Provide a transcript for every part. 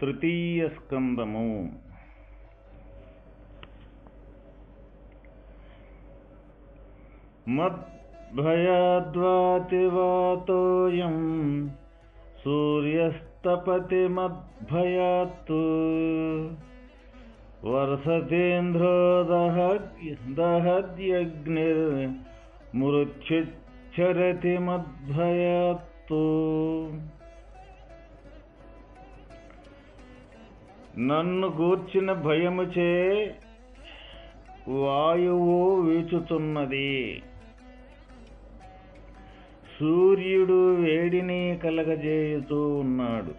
तृतीय तृतीयस्कन्दमु मद्भयाद्वातिवातोऽयं सूर्यस्तपति मद्भयात्। वर्षतेन्द्रो दह दहद्यग्निर्मृत्युच्छरति मद्भयात्तु నన్ను గూర్చిన భయముచే వాయువు వీచుతున్నది. సూర్యుడు వేడిని కలగజేయుతూ ఉన్నాడు.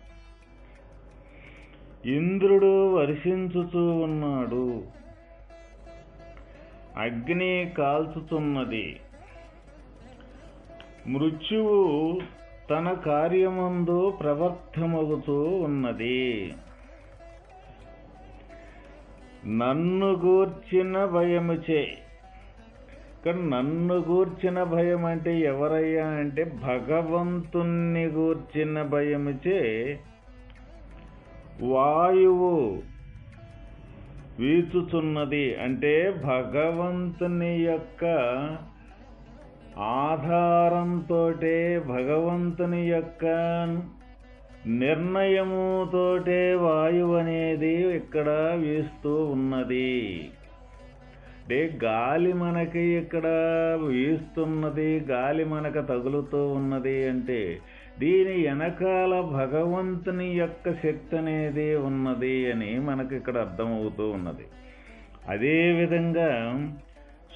ఇంద్రుడు వర్షించుతూ ఉన్నాడు. అగ్ని కాల్చుతున్నది. మృత్యువు తన కార్యమందు ప్రవర్తమగుతూ ఉన్నది. నన్ను గూర్చిన భయముచే. కానీ నన్ను గూర్చిన భయం అంటే ఎవరయ్యా అంటే భగవంతుణ్ణి గూర్చిన భయముచే. వాయువు వీచుచున్నది అంటే భగవంతుని యొక్క ఆధారంతో భగవంతుని యొక్క నిర్ణయముతోటే వాయువు అనేది ఇక్కడ వీస్తూ ఉన్నది. అంటే గాలి మనకి ఇక్కడ వీస్తున్నది గాలి మనకు తగులుతూ ఉన్నది అంటే దీని వెనకాల భగవంతుని యొక్క శక్తి అనేది ఉన్నది అని మనకి ఇక్కడ అర్థమవుతూ ఉన్నది. అదేవిధంగా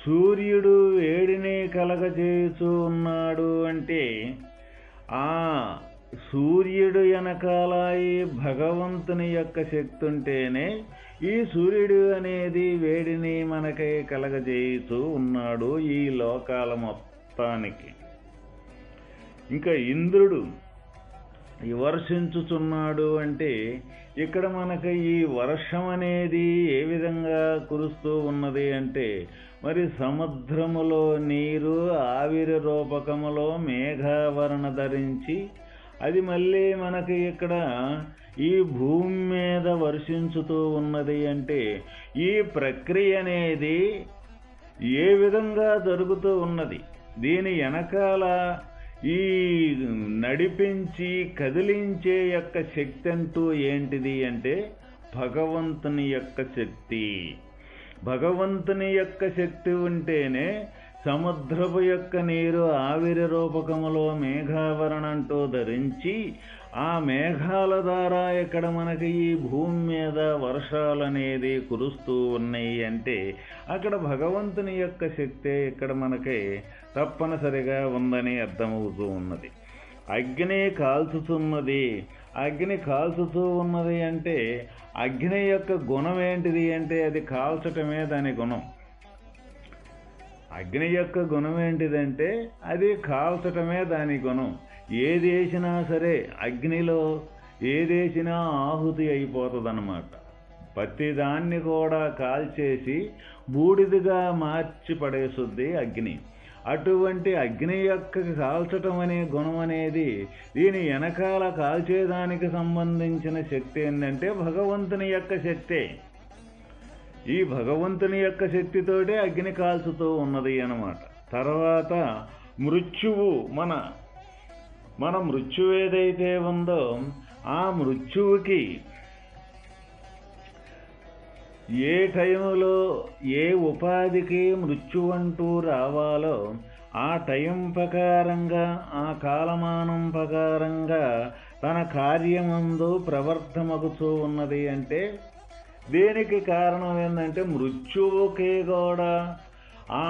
సూర్యుడు వేడిని కలగజేస్తూ ఉన్నాడు అంటే ఆ సూర్యుడు వెనకాల ఈ భగవంతుని యొక్క శక్తి ఉంటేనే ఈ సూర్యుడు అనేది వేడిని మనకై కలగజేయుతూ ఉన్నాడు ఈ లోకాల మొత్తానికి. ఇంకా ఇంద్రుడు వర్షించుచున్నాడు అంటే ఇక్కడ మనకు ఈ వర్షం అనేది ఏ విధంగా కురుస్తూ ఉన్నది అంటే మరి సముద్రములో నీరు ఆవిరి రూపకములో మేఘావరణ ధరించి అది మళ్ళీ మనకి ఇక్కడ ఈ భూమి మీద వర్షించుతూ ఉన్నది అంటే ఈ ప్రక్రియ అనేది ఏ విధంగా జరుగుతూ ఉన్నది? దీని వెనకాల ఈ నడిపించి కదిలించే యొక్క శక్తి అంటూ ఏంటిది అంటే భగవంతుని యొక్క శక్తి. భగవంతుని యొక్క శక్తి ఉంటేనే సముద్రపు యొక్క నీరు ఆవిరి రూపకములో మేఘావరణంటూ ధరించి ఆ మేఘాల ద్వారా ఇక్కడ మనకి ఈ భూమి మీద వర్షాలు అనేది కురుస్తూ ఉన్నాయి అంటే అక్కడ భగవంతుని యొక్క శక్తి ఇక్కడ మనకి తప్పనిసరిగా ఉందని అర్థమవుతూ ఉన్నది. అగ్ని కాల్చుతున్నది. అగ్ని కాల్చుతూ ఉన్నది అంటే అగ్ని యొక్క గుణం ఏంటిది అంటే అది కాల్చటమే దాని గుణం. అగ్ని యొక్క గుణం ఏంటిదంటే అది కాల్చటమే దాని గుణం. ఏది వేసినా సరే అగ్నిలో ఏదేసినా ఆహుతి అయిపోతుంది అన్నమాట ప్రతిదాన్ని కూడా కాల్చేసి బూడిదిగా మార్చి పడేసుద్ది అగ్ని. అటువంటి అగ్ని యొక్క కాల్చటం అనే గుణం అనేది దీని వెనకాల కాల్చేదానికి సంబంధించిన శక్తి ఏంటంటే భగవంతుని యొక్క శక్తే. ఈ భగవంతుని యొక్క శక్తితోటే అగ్ని కాల్చుతూ ఉన్నది అనమాట తర్వాత మృత్యువు మన మన మృత్యువు ఏదైతే ఉందో ఆ మృత్యువుకి ఏ టైంలో ఏ ఉపాధికి మృత్యు అంటూ రావాలో ఆ టైం ప్రకారంగా ఆ కాలమానం ప్రకారంగా తన కార్యమందు ప్రవర్తమగుతూ ఉన్నది అంటే దీనికి కారణం ఏంటంటే మృత్యువుకి కూడా ఆ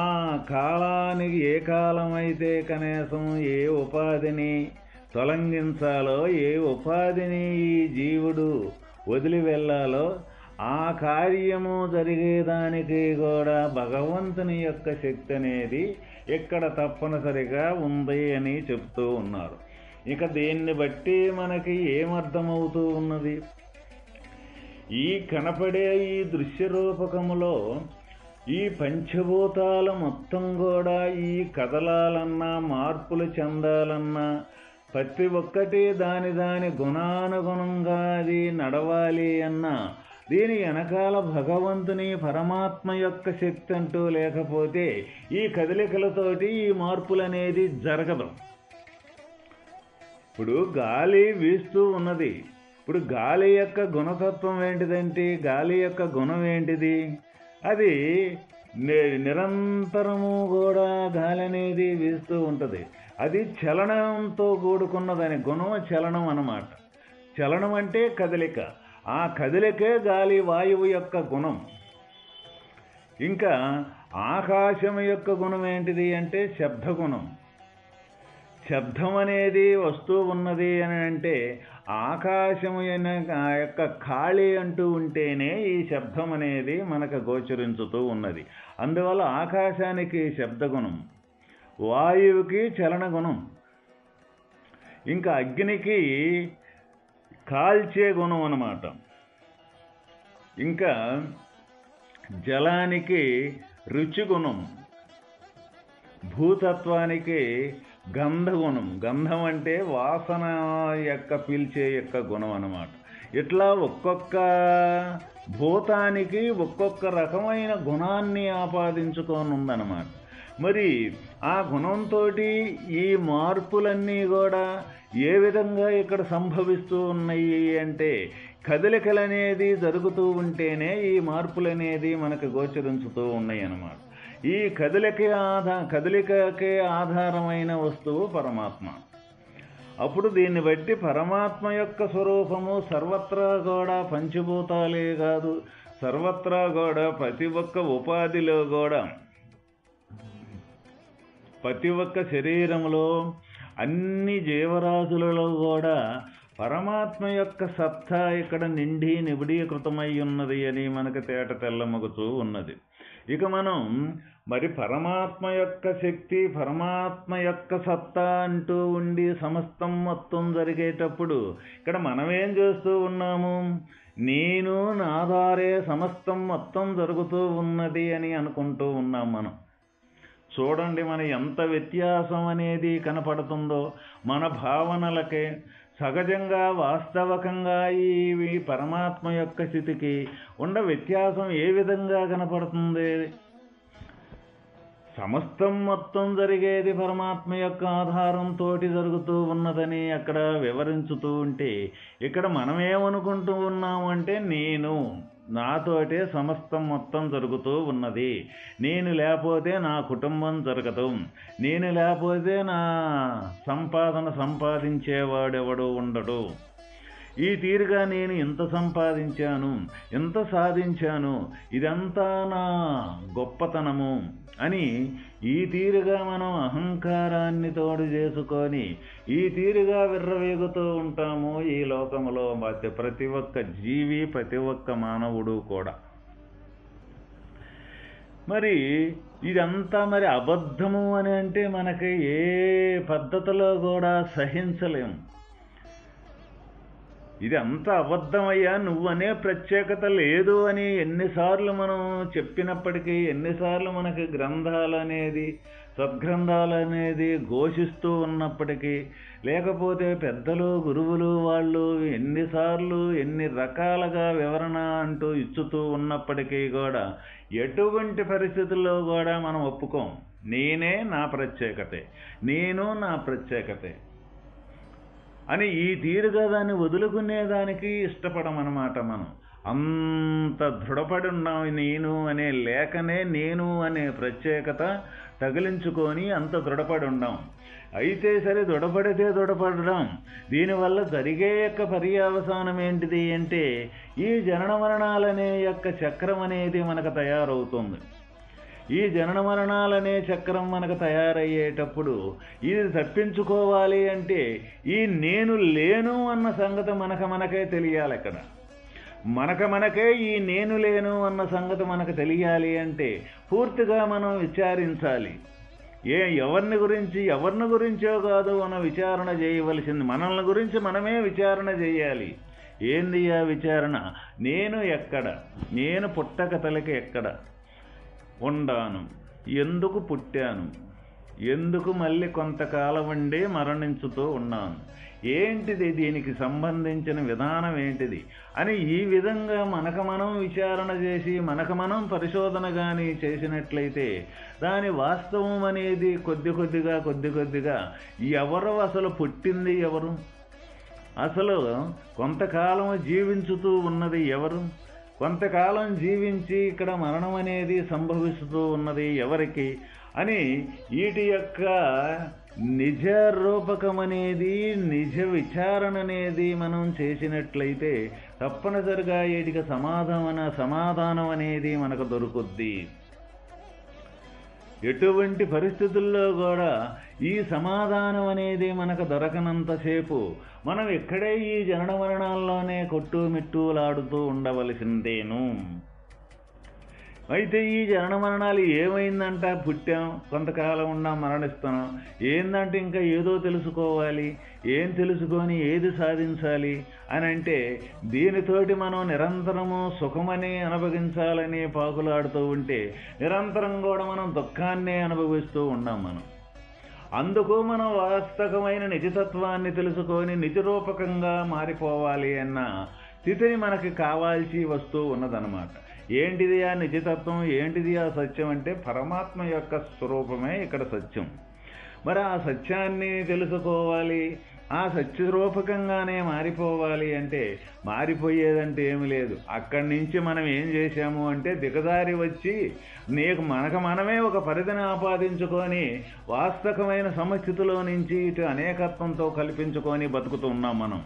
కాలానికి ఏ కాలమైతే కనీసం ఏ ఉపాధిని తొలగించాలో ఏ ఉపాధిని ఈ జీవుడు వదిలి వెళ్ళాలో ఆ కార్యము జరిగేదానికి కూడా భగవంతుని యొక్క శక్తి అనేది ఇక్కడ తప్పనిసరిగా ఉంది అని చెప్తూ ఉన్నారు. ఇక దీన్ని బట్టి మనకి ఏమర్థమవుతూ ఉన్నది? ఈ కనపడే ఈ దృశ్య రూపకములో ఈ పంచభూతాలు మొత్తం కూడా ఈ కదలాలన్నా మార్పులు చెందాలన్నా ప్రతి ఒక్కటి దాని దాని గుణానుగుణంగా అది నడవాలి అన్నా దీని వెనకాల భగవంతుని పరమాత్మ యొక్క శక్తి అంటూ లేకపోతే ఈ కదలికలతోటి ఈ మార్పులు అనేది జరగదు. ఇప్పుడు గాలి వీస్తూ ఉన్నది. ఇప్పుడు గాలి యొక్క గుణతత్వం ఏంటిదంటే గాలి యొక్క గుణం ఏంటిది? అది ని- నిరంతరము కూడా గాలి అనేది వీస్తూ ఉంటుంది. అది చలనంతో కూడుకున్నదని గుణం చలనం అన్నమాట. చలనం అంటే కదలిక. ఆ కదలికే గాలి వాయువు యొక్క గుణం. ఇంకా ఆకాశం యొక్క గుణం ఏంటిది అంటే శబ్ద గుణం శబ్దం అనేది వస్తూ ఉన్నది అని అంటే ఆకాశము ఆ యొక్క ఖాళీ అంటూ ఉంటేనే ఈ శబ్దం అనేది మనకు గోచరించుతూ ఉన్నది. అందువల్ల ఆకాశానికి శబ్దగుణం వాయువుకి చలన గుణం ఇంకా అగ్నికి కాల్చే గుణం అన్నమాట. ఇంకా జలానికి రుచి గుణం భూతత్వానికి గంధగుణం. గంధం అంటే వాసన యొక్క పీల్చే యొక్క గుణం అన్నమాట. ఇట్లా ఒక్కొక్క భూతానికి ఒక్కొక్క రకమైన గుణాన్ని ఆపాదించుకొని ఉందన్నమాట. మరి ఆ గుణంతో ఈ మార్పులన్నీ కూడా ఏ విధంగా ఇక్కడ సంభవిస్తూ ఉన్నాయి అంటే కదలికలు అనేది జరుగుతూ ఉంటేనే ఈ మార్పులనేది మనకు గోచరించుతూ ఉన్నాయి అన్నమాట. ఈ కదలిక ఆధా కదలికకే ఆధారమైన వస్తువు పరమాత్మ. అప్పుడు దీన్ని బట్టి పరమాత్మ యొక్క స్వరూపము సర్వత్రా కూడా పంచభూతాలే కాదు సర్వత్రా కూడా ప్రతి ఒక్క ఉపాధిలో కూడా ప్రతి ఒక్క శరీరంలో అన్ని జీవరాశులలో కూడా పరమాత్మ యొక్క సత్తా ఇక్కడ నిండి నిబిడీకృతమై ఉన్నది అని మనకు తేట తెల్లమగుతూ ఉన్నది. ఇక మనం మరి పరమాత్మ యొక్క శక్తి పరమాత్మ యొక్క సత్తా అంటూ ఉండి సమస్తం మొత్తం జరిగేటప్పుడు ఇక్కడ మనమేం చేస్తూ ఉన్నాము? నేను నాదారే సమస్తం మొత్తం జరుగుతూ ఉన్నది అని అనుకుంటూ ఉన్నాం మనం. చూడండి మన ఎంత వ్యత్యాసం అనేది కనపడుతుందో మన భావనలకే. సహజంగా వాస్తవకంగా ఈ పరమాత్మ యొక్క స్థితికి ఉండ వ్యత్యాసం ఏ విధంగా కనపడుతుంది? సమస్తం మొత్తం జరిగేది పరమాత్మ యొక్క ఆధారంతో జరుగుతూ ఉన్నదని అక్కడ వివరించుతూ ఉంటే ఇక్కడ మనమేమనుకుంటూ ఉన్నాము అంటే నేను. నాతోటే సమస్తం మొత్తం జరుగుతూ ఉన్నది. నేను లేకపోతే నా కుటుంబం జరగదు. నేను లేకపోతే నా సంపాదన సంపాదించేవాడెవడు ఉండడు. ఈ తీరుగా నేను ఎంత సంపాదించాను ఎంత సాధించాను ఇదంతా నా గొప్పతనము అని ఈ తీరుగా మనం అహంకారాన్ని తోడు చేసుకొని ఈ తీరుగా విర్రవేగుతూ ఉంటాము ఈ లోకములో మధ్య ప్రతి ఒక్క జీవి ప్రతి ఒక్క మానవుడు కూడా. మరి ఇదంతా మరి అబద్ధము అని అంటే మనకి ఏ పద్ధతిలో కూడా సహించలేము ఇది అంత అబద్ధమయ్యా నువ్వనే ప్రత్యేకత లేదు అని ఎన్నిసార్లు మనం చెప్పినప్పటికీ ఎన్నిసార్లు మనకి గ్రంథాలు అనేది సద్గ్రంథాలు అనేది ఘోషిస్తూ ఉన్నప్పటికీ లేకపోతే పెద్దలు గురువులు వాళ్ళు ఎన్నిసార్లు ఎన్ని రకాలుగా వివరణ అంటూ ఇచ్చుతూ ఉన్నప్పటికీ కూడా ఎటువంటి పరిస్థితుల్లో కూడా మనం ఒప్పుకోం. నేనే నా ప్రత్యేకతే. నేను నా ప్రత్యేకతే. అని ఈ తీరుగా దాన్ని వదులుకునేదానికి ఇష్టపడమన్నమాట మనం. అంత దృఢపడి ఉన్నాం నేను అనే లేఖనే నేను అనే ప్రత్యేకత తగిలించుకొని అంత దృఢపడి ఉన్నాం అయితే సరే దృఢపడితే దృఢపడడం. దీనివల్ల జరిగే యొక్క పర్యావసానం ఏంటిది అంటే ఈ జనన మరణాలనే యొక్క చక్రం అనేది మనకు తయారవుతుంది. ఈ జనన మరణాలనే చక్రం మనకు తయారయ్యేటప్పుడు ఇది తప్పించుకోవాలి అంటే ఈ నేను లేను అన్న సంగతి మనకు మనకే తెలియాలి అక్కడ మనకు మనకే ఈ నేను లేను అన్న సంగతి మనకు తెలియాలి అంటే పూర్తిగా మనం విచారించాలి. ఏ ఎవరిని గురించి ఎవరిని గురించో కాదు మనం విచారణ చేయవలసింది. మనల్ని గురించి మనమే విచారణ చేయాలి. ఏంది ఆ విచారణ? నేను ఎక్కడ? నేను పుట్టక తలకి ఎక్కడ? ఉండాను ఎందుకు పుట్టాను? ఎందుకు మళ్ళీ కొంతకాలం ఉండి మరణించుతూ ఉన్నాను? ఏంటిది దీనికి సంబంధించిన విధానం ఏంటిది? అని ఈ విధంగా మనకు మనం విచారణ చేసి మనకు మనం పరిశోధన కానీ చేసినట్లయితే దాని వాస్తవం అనేది కొద్ది కొద్దిగా కొద్ది కొద్దిగా ఎవరు అసలు పుట్టింది ఎవరు? అసలు కొంతకాలం జీవించుతూ ఉన్నది ఎవరు? కొంతకాలం జీవించి ఇక్కడ మరణం అనేది సంభవిస్తూ ఉన్నది ఎవరికి? అని వీటి యొక్క నిజ రూపకం అనేది నిజ విచారణ అనేది మనం చేసినట్లయితే తప్పనిసరిగా వీటికి సమాధాన సమాధానం అనేది మనకు దొరుకుద్ది. ఎటువంటి పరిస్థితుల్లో కూడా ఈ సమాధానం అనేది మనకు దొరకనంతసేపు మనం ఇక్కడే ఈ జనన మరణాల్లోనే కొట్టుమిట్టులాడుతూ ఉండవలసిందేను. అయితే ఈ జనన మరణాలు ఏమైందంట? పుట్టాం కొంతకాలం ఉన్నా మరణిస్తున్నాం. ఏందంటే ఇంకా ఏదో తెలుసుకోవాలి ఏం తెలుసుకొని ఏది సాధించాలి అని అంటే దీనితోటి మనం నిరంతరము సుఖమని అనుభవించాలని పాకులాడుతూ ఉంటే నిరంతరం కూడా మనం దుఃఖాన్నే అనుభవిస్తూ ఉన్నాం మనం. అందుకు మనం వాస్తవమైన నిజతత్వాన్ని తెలుసుకొని నిజరూపకంగా మారిపోవాలి అన్న స్థితిని మనకి కావాల్సి వస్తూ ఉన్నదనమాట ఏంటిది ఆ నిజతత్వం? ఏంటిది ఆ సత్యం అంటే పరమాత్మ యొక్క స్వరూపమే ఇక్కడ సత్యం. మరి ఆ సత్యాన్ని తెలుసుకోవాలి. ఆ సత్యరూపకంగానే మారిపోవాలి అంటే మారిపోయేదంటే ఏమి లేదు. అక్కడి నుంచి మనం ఏం చేశాము అంటే దిగదారి వచ్చి నీకు మనకు మనమే ఒక పరిధిని ఆపాదించుకొని వాస్తవమైన సమస్థితిలో నుంచి ఇటు అనేకత్వంతో కల్పించుకొని బతుకుతూ ఉన్నాం మనం.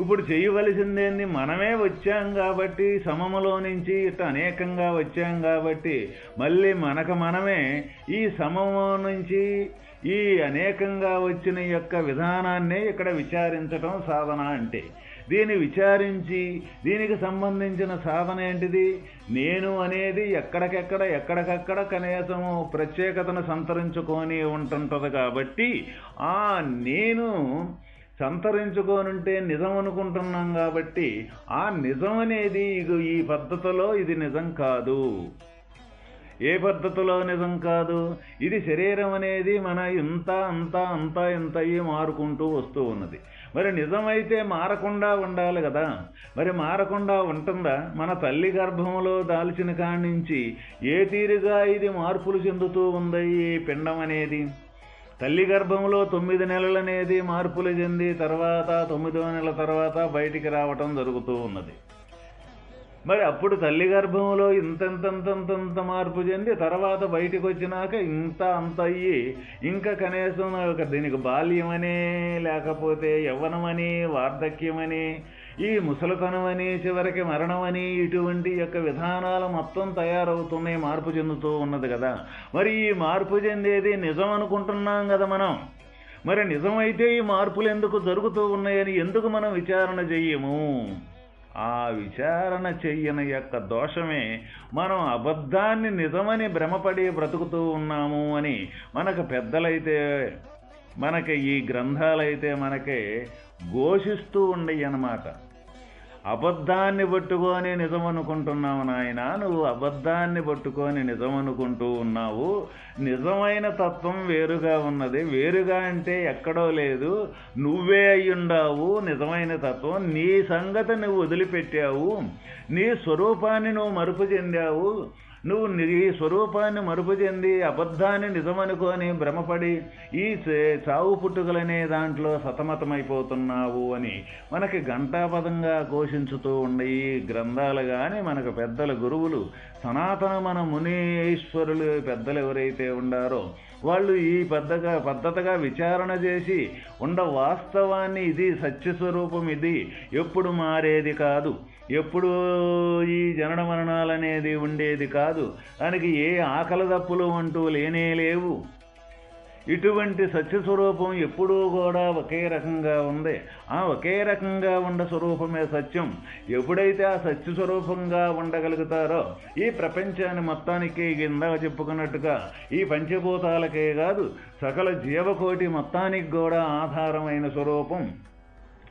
ఇప్పుడు చేయవలసిందేంది మనమే వచ్చాం కాబట్టి సమములో నుంచి ఇట్లా అనేకంగా వచ్చాం కాబట్టి మళ్ళీ మనకు మనమే ఈ సమము నుంచి ఈ అనేకంగా వచ్చిన యొక్క విధానాన్నే ఇక్కడ విచారించటం సాధన అంటే. దీన్ని విచారించి దీనికి సంబంధించిన సాధన ఏంటిది? నేను అనేది ఎక్కడికెక్కడ ఎక్కడికక్కడ కనీసము ప్రత్యేకతను సంతరించుకొని ఉంటుంటుంది కాబట్టి ఆ నేను సంతరించుకోనుంటే నిజం అనుకుంటున్నాం కాబట్టి ఆ నిజం అనేది ఈ పద్ధతిలో ఇది నిజం కాదు. ఏ పద్ధతిలో నిజం కాదు? ఇది శరీరం అనేది మన ఇంత అంత అంత ఇంత మారుకుంటూ వస్తూ ఉన్నది. మరి నిజమైతే మారకుండా ఉండాలి కదా? మరి మారకుండా ఉంటుందా? మన తల్లి గర్భంలో దాల్చిన కాడి నుంచి ఏ తీరుగా ఇది మార్పులు చెందుతూ ఉంది ఈ పిండం అనేది తల్లి గర్భంలో తొమ్మిది నెలలనేది మార్పులు చెంది తర్వాత తొమ్మిదో నెల తర్వాత బయటికి రావటం జరుగుతూ ఉన్నది. మరి అప్పుడు తల్లి గర్భంలో ఇంతంతంతంతంత మార్పు చెంది తర్వాత బయటికి వచ్చినాక ఇంత అంత అయ్యి ఇంకా కనీసం దీనికి బాల్యమని లేకపోతే యవ్వనమని వార్ధక్యమని ఈ ముసలితనమని చివరికి మరణమని ఇటువంటి యొక్క విధానాలు మొత్తం తయారవుతున్నాయి మార్పు చెందుతూ ఉన్నది కదా. మరి ఈ మార్పు చెందేది నిజం అనుకుంటున్నాం కదా మనం. మరి నిజమైతే ఈ మార్పులు ఎందుకు జరుగుతూ ఉన్నాయని ఎందుకు మనం విచారణ చెయ్యము? ఆ విచారణ చెయ్యని యొక్క దోషమే మనం అబద్ధాన్ని నిజమని భ్రమపడి బ్రతుకుతూ ఉన్నాము అని మనకు పెద్దలైతే మనకి ఈ గ్రంథాలైతే మనకి ఘోషిస్తూ ఉండయి అన్నమాట అబద్ధాన్ని పట్టుకొని నిజం అనుకుంటున్నావు నాయన నువ్వు అబద్ధాన్ని పట్టుకొని నిజం అనుకుంటూ ఉన్నావు. నిజమైన తత్వం వేరుగా ఉన్నది. వేరుగా అంటే ఎక్కడో లేదు. నువ్వే అయ్యుండావు. నిజమైన తత్వం. నీ సంగతి నువ్వు వదిలిపెట్టావు. నీ స్వరూపాన్ని నువ్వు మరుపు చెందావు. నువ్వు నీ స్వరూపాన్ని మరుపు చెంది అబద్ధాన్ని నిజమనుకొని భ్రమపడి ఈ చావు పుట్టుకలనే దాంట్లో సతమతమైపోతున్నావు అని మనకి ఘంటాపదంగా ఘోషించుతూ ఉండే ఈ గ్రంథాలు కానీ మనకు పెద్దల గురువులు సనాతన మన మునీశ్వరులు పెద్దలు ఎవరైతే ఉండారో వాళ్ళు ఈ పెద్దగా పద్ధతిగా విచారణ చేసి ఉండ వాస్తవాన్ని ఇది సత్యస్వరూపం ఇది ఎప్పుడు మారేది కాదు. ఎప్పుడు ఈ జనన మరణాలు అనేది ఉండేది కాదు. దానికి ఏ ఆకలి దప్పులు అంటూ లేనే లేవు. ఇటువంటి సత్యస్వరూపం ఎప్పుడూ కూడా ఒకే రకంగా ఉంది. ఆ ఒకే రకంగా ఉండ స్వరూపమే సత్యం. ఎప్పుడైతే ఆ సత్యస్వరూపంగా ఉండగలుగుతారో ఈ ప్రపంచాన్ని మొత్తానికి ఇందాక చెప్పుకున్నట్టుగా ఈ పంచభూతాలకే కాదు సకల జీవకోటి మొత్తానికి కూడా ఆధారమైన స్వరూపం.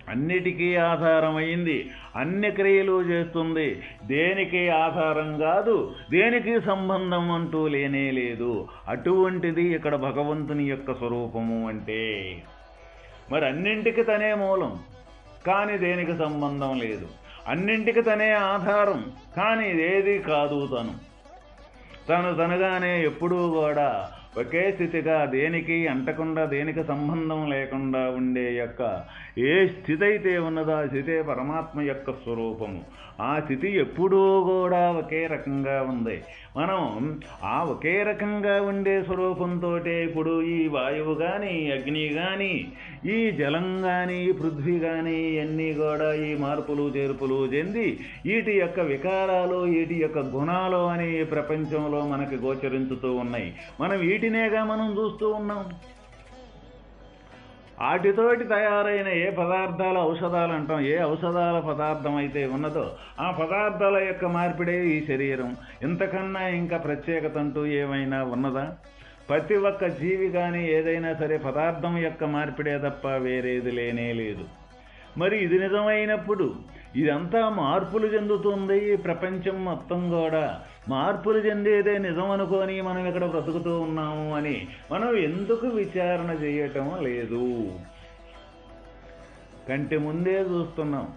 అన్నిటికీ ఆధారమైంది అన్ని క్రియలు చేస్తుంది. దేనికి ఆధారం కాదు దేనికి సంబంధం అంటూ లేనే లేదు. అటువంటిది ఇక్కడ భగవంతుని యొక్క స్వరూపము అంటే. మరి అన్నింటికి తనే మూలం కానీ దేనికి సంబంధం లేదు. అన్నింటికి తనే ఆధారం కానీ ఏది కాదు తను. తను తనగానే ఎప్పుడూ కూడా ఒకే స్థితిగా దేనికి అంటకుండా దేనికి సంబంధం లేకుండా ఉండే యొక్క ఏ స్థితి అయితే ఉన్నదో ఆ స్థితే పరమాత్మ యొక్క స్వరూపము. ఆ స్థితి ఎప్పుడూ కూడా ఒకే రకంగా ఉంది. మనం ఆ ఒకే రకంగా ఉండే స్వరూపంతో ఇప్పుడు ఈ వాయువు కానీ అగ్ని కానీ ఈ జలం కానీ పృథ్వీ కానీ ఇవన్నీ కూడా ఈ మార్పులు చేర్పులు చెంది వీటి యొక్క వికారాలు వీటి యొక్క గుణాలు అని ప్రపంచంలో మనకి గోచరించుతూ ఉన్నాయి. మనం వీటినేగా మనం చూస్తూ ఉన్నాం. వాటితోటి తయారైన ఏ పదార్థాల ఔషధాలు అంటాం ఏ ఔషధాల పదార్థం అయితే ఉన్నదో ఆ పదార్థాల యొక్క మార్పిడే ఈ శరీరం. ఇంతకన్నా ఇంకా ప్రత్యేకత అంటూ ఏమైనా ఉన్నదా? ప్రతి ఒక్క జీవి కానీ ఏదైనా సరే పదార్థం యొక్క మార్పిడే తప్ప వేరేది లేనే లేదు. మరి ఇది నిజమైనప్పుడు ఇదంతా మార్పులు చెందుతుంది ఈ ప్రపంచం మొత్తం కూడా. మార్పులు చెందేదే నిజం అనుకొని మనం ఇక్కడ బ్రతుకుతూ ఉన్నాము అని మనం ఎందుకు విచారణ చేయటం లేదు? కంటి ముందే చూస్తున్నాం.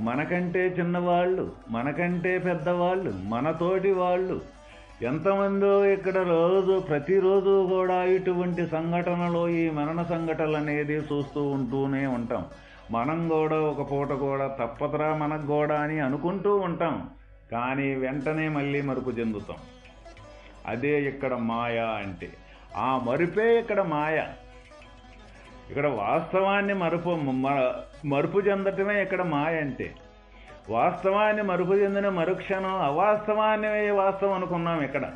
మనకంటే చిన్నవాళ్ళు మనకంటే పెద్దవాళ్ళు మనతోటి వాళ్ళు. ఎంతమందో ఇక్కడ రోజు ప్రతిరోజు కూడా ఇటువంటి సంఘటనలో ఈ మరణ సంఘటనలు అనేది చూస్తూ ఉంటూనే ఉంటాం. మనం కూడా ఒక పూట కూడా తప్పదురా మనకు కూడా అని అనుకుంటూ ఉంటాం. కానీ వెంటనే మళ్ళీ మరుపు చెందుతాం. అదే ఇక్కడ మాయ అంటే. ఆ మరుపే ఇక్కడ మాయ. ఇక్కడ వాస్తవాన్ని మరుపు మ- మరుపు చెందటమే ఇక్కడ మాయ అంటే. వాస్తవాన్ని మరుపు చెందిన మరుక్షణం అవాస్తవాన్ని వాస్తవం అనుకున్నాం ఇక్కడ.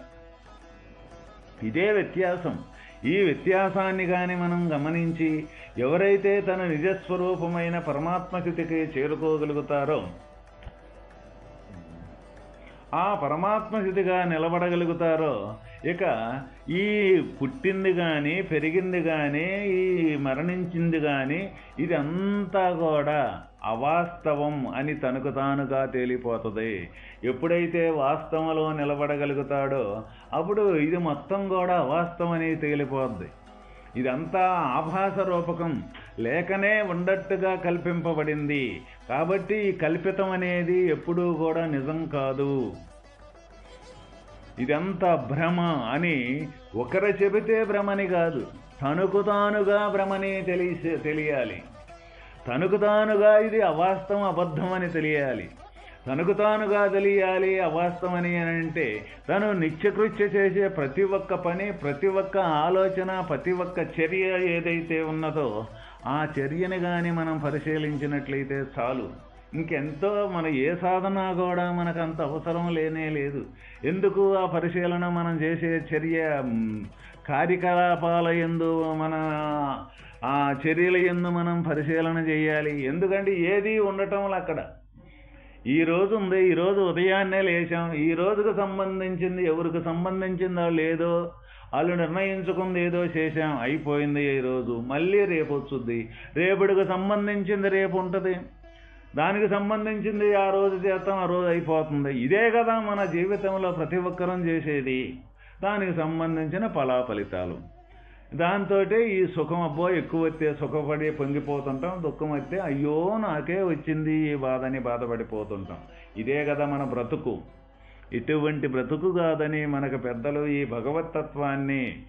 ఇదే వ్యత్యాసం. ఈ వ్యత్యాసాన్ని కానీ మనం గమనించి ఎవరైతే తన నిజస్వరూపమైన పరమాత్మ స్థితికి చేరుకోగలుగుతారో ఆ పరమాత్మ స్థితిగా నిలబడగలుగుతారో ఇక ఈ పుట్టింది కానీ పెరిగింది కానీ ఈ మరణించింది కానీ ఇది అంతా కూడా అవాస్తవం అని తనకు తానుగా తేలిపోతుంది. ఎప్పుడైతే వాస్తవంలో నిలబడగలుగుతాడో అప్పుడు ఇది మొత్తం కూడా అవాస్తవం అని తేలిపోద్ది. ఇదంతా ఆభాస రూపకం లేకనే ఉండట్టుగా కల్పింపబడింది. కాబట్టి ఈ కల్పితం అనేది ఎప్పుడూ కూడా నిజం కాదు. ఇదంతా భ్రమ అని ఒకరు చెబితే భ్రమని కాదు. తనుకు తానుగా భ్రమని తెలిసే తెలియాలి. తనుకు తానుగా ఇది అవాస్తవం అబద్ధం అని తెలియాలి. తనకు తానుగా తెలియాలి అవాస్తవని అని అంటే తను నిత్యకృత్య చేసే ప్రతి ఒక్క పని ప్రతి ఒక్క ఆలోచన ప్రతి ఒక్క చర్య ఏదైతే ఉన్నదో ఆ చర్యని కానీ మనం పరిశీలించినట్లయితే చాలు. ఇంకెంతో మన ఏ సాధన కూడా మనకు అంత అవసరం లేనే లేదు. ఎందుకు ఆ పరిశీలన మనం చేసే చర్య కార్యకలాపాల ఎందు మన ఆ చర్యల ఎందు మనం పరిశీలన చేయాలి? ఎందుకంటే ఏది ఉండటం అక్కడ ఈ రోజు ఉంది ఈరోజు ఉదయాన్నే లేచాం. ఈ రోజుకు సంబంధించింది ఎవరికి సంబంధించిందో లేదో వాళ్ళు నిర్ణయించుకుంది ఏదో చేశాం అయిపోయింది ఈ రోజు. మళ్ళీ రేపు వచ్చుద్ది రేపటికి సంబంధించింది రేపు ఉంటుంది. దానికి సంబంధించింది ఆ రోజు చేస్తాం ఆ రోజు అయిపోతుంది. ఇదే కదా మన జీవితంలో ప్రతి ఒక్కరం చేసేది. దానికి సంబంధించిన ఫలా ఫలితాలు దాంతో ఈ సుఖం అబ్బో ఎక్కువ వస్తే సుఖపడి పొంగిపోతుంటాం దుఃఖం వస్తే అయ్యో నాకే వచ్చింది ఈ బాధ అని బాధపడిపోతుంటాం. ఇదే కదా మన బ్రతుకు. ఇటువంటి బ్రతుకు కాదని మనకు పెద్దలు ఈ భగవతత్వాన్ని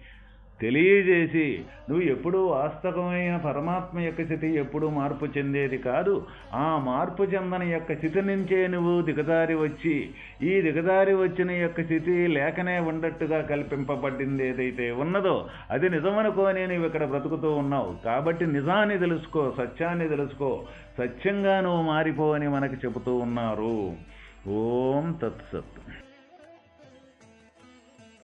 తెలియజేసి నువ్వు ఎప్పుడూ వాస్తవమైన పరమాత్మ యొక్క స్థితి ఎప్పుడూ మార్పు చెందేది కాదు. ఆ మార్పు చెందని యొక్క స్థితి నుంచే నువ్వు దిగదారి వచ్చి ఈ దిగదారి వచ్చిన యొక్క స్థితి లేకనే ఉండట్టుగా కల్పింపబడింది ఏదైతే ఉన్నదో అది నిజమనుకోని నువ్వు ఇక్కడ బ్రతుకుతూ ఉన్నావు. కాబట్టి నిజాన్ని తెలుసుకో సత్యాన్ని తెలుసుకో. సత్యంగా నువ్వు మారిపో అని మనకు చెబుతూ ఉన్నారు. ఓం తత్సత్.